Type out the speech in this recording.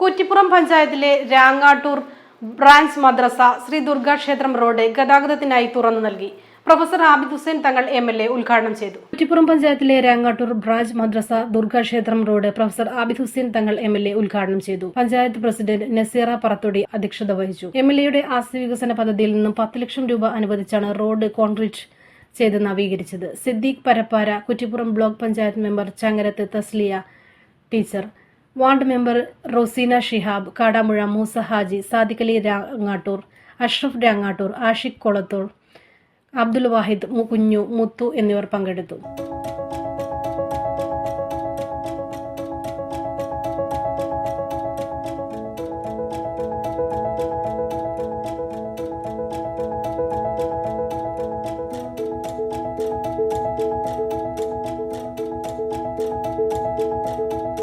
കുറ്റിപ്പുറം പഞ്ചായത്തിലെ രാങ്ങാട്ടൂർ ബ്രാഞ്ച് മദ്രസ ശ്രീ ദുർഗാ ക്ഷേത്രം റോഡ് ഗതാഗതത്തിനായി തുറന്നു നൽകി. Professor Abid Hussain Thangal M L A ഉദ്ഘാടനം ചെയ്തു. കുറ്റിപ്പുറം പഞ്ചായത്തിലെ രാങ്ങാട്ടൂർ ബ്രാഞ്ച് മദ്രസ ദുർഗാ ക്ഷേത്രം road professor Abid Hussain Thangal M L A ഉദ്ഘാടനം ചെയ്തു. പഞ്ചായത്ത് പ്രസിഡന്റ് നസീറ പറത്തൊടി അധ്യക്ഷത വഹിച്ചു. എം എൽ എയുടെ ആസ്തി വികസന പദ്ധതിയിൽ നിന്നും പത്ത് ലക്ഷം രൂപ അനുവദിച്ചാണ് റോഡ് കോൺക്രീറ്റ് ചെയ്ത് നവീകരിച്ചത്. Siddique Parappara Kuttippuram block panchayat member Changarath Thasliya teacher ward member Roseena Shihab Kadamuzha Moosa Haji Sadiqali Rangattur Ashraf Rangattur Ashiq Kolathur Abdul Wahid Kunju Muthu എന്നിവർ പങ്കെടുത്തു.